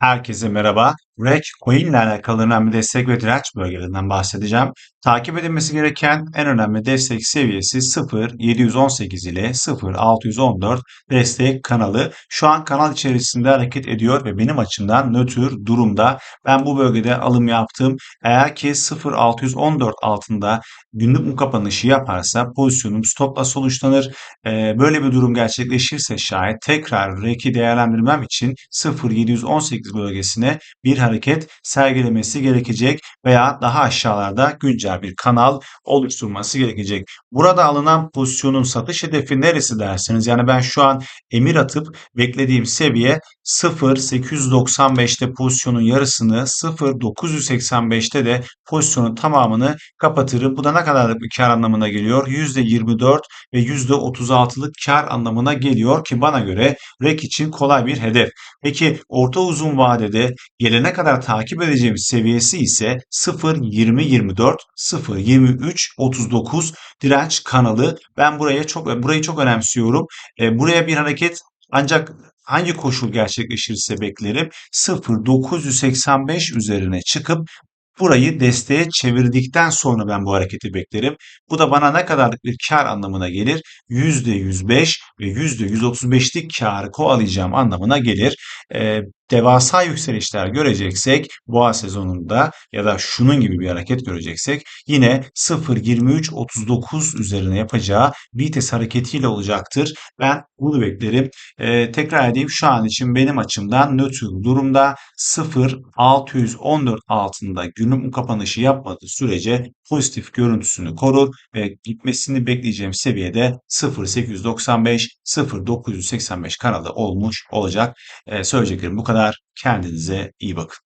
Herkese merhaba. REC coin ile alakalı önemli destek ve direnç bölgelerinden bahsedeceğim. Takip edilmesi gereken en önemli destek seviyesi 0.718 ile 0.614 destek kanalı. Şu an kanal içerisinde hareket ediyor ve benim açımdan nötr durumda. Ben bu bölgede alım yaptım. Eğer ki 0.614 altında günlük mum kapanışı yaparsa pozisyonum stopla sonuçlanır. Ee, böyle bir durum gerçekleşirse şayet tekrar REC'i değerlendirmem için 0.718 bölgesine bir hareket sergilemesi gerekecek veya daha aşağılarda güncel bir kanal oluşturması gerekecek. Burada alınan pozisyonun satış hedefi neresi derseniz yani ben şu an emir atıp beklediğim seviye 0.895'te pozisyonun yarısını 0.985'te de pozisyonun tamamını kapatırım. Bu da ne kadarlık bir kar anlamına geliyor? %24 ve %36'lık kar anlamına geliyor ki bana göre REC için kolay bir hedef. Peki orta uzun vadede gelene kadar takip edeceğimiz seviyesi ise 0.20-24, 0.23-39 direnç kanalı. Ben buraya çok burayı çok önemsiyorum. E, buraya bir hareket ancak hangi koşul gerçekleşirse beklerim 0.985 üzerine çıkıp Burayı desteğe çevirdikten sonra ben bu hareketi beklerim. Bu da bana ne kadarlık bir kar anlamına gelir? %105 ve %135'lik karı kovalayacağım anlamına gelir. Ee, devasa yükselişler göreceksek boğa sezonunda ya da şunun gibi bir hareket göreceksek yine 0.23.39 üzerine yapacağı vites hareketiyle olacaktır. Ben bunu beklerim. Ee, tekrar edeyim şu an için benim açımdan nötr durumda 0.614 altında günlük kapanışı yapmadığı sürece pozitif görüntüsünü korur ve gitmesini bekleyeceğim seviyede 0.895 0.985 kanalı olmuş olacak. Ee, söyleyeceklerim bu kadar. Kendinize iyi bakın.